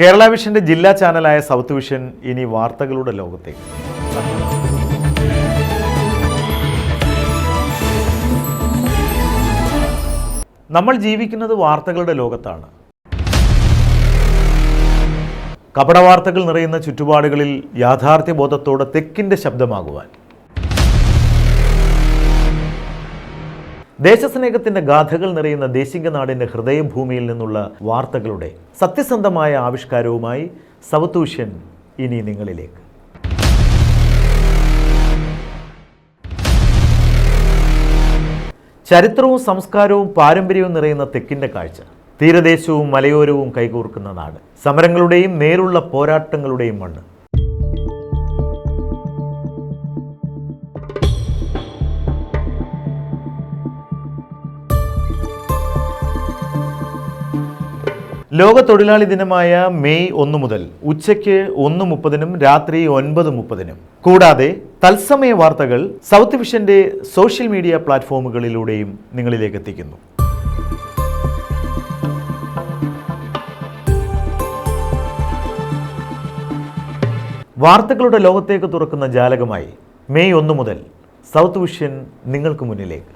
കേരള വിഷന്റെ ജില്ലാ ചാനലായ south vision ഇനി വാർത്തകളുടെ ലോകത്തേക്ക്. നമ്മൾ ജീവിക്കുന്നത് വാർത്തകളുടെ ലോകത്താണ്. കപടവാർത്തകൾ നിറയുന്ന ചുറ്റുപാടുകളിൽ യാഥാർത്ഥ്യബോധത്തോടെ തെക്കിന്റെ ശബ്ദമാകുവാൻ. ദേശസ്നേഹത്തിന്റെ ഗാഥകൾ നിറയുന്ന ദേശിക നാടിന്റെ ഹൃദയഭൂമിയിൽ നിന്നുള്ള വാർത്തകളുടെ സത്യസന്ധമായ ആവിഷ്കാരവുമായി സൗത്ത് വിഷൻ ഇനി നിങ്ങളിലേക്ക്. ചരിത്രവും സംസ്കാരവും പാരമ്പര്യവും നിറയുന്ന തെക്കിന്റെ കാഴ്ച. തീരദേശവും മലയോരവും കൈകോർക്കുന്ന നാട്. സമരങ്ങളുടെയും നേരുള്ള പോരാട്ടങ്ങളുടെയും മണ്ണ്. ലോക തൊഴിലാളി ദിനമായ മെയ് ഒന്ന് മുതൽ ഉച്ചയ്ക്ക് ഒന്ന് മുപ്പതിനും രാത്രി ഒൻപത് മുപ്പതിനും. കൂടാതെ തത്സമയ വാർത്തകൾ സൗത്ത് വിഷന്റെ സോഷ്യൽ മീഡിയ പ്ലാറ്റ്ഫോമുകളിലൂടെയും നിങ്ങളിലേക്ക് എത്തിക്കുന്നു. വാർത്തകളുടെ ലോകത്തേക്ക് തുറക്കുന്ന ജാലകമായി മെയ് ഒന്ന് മുതൽ സൗത്ത് വിഷൻ നിങ്ങൾക്ക് മുന്നിലേക്ക്.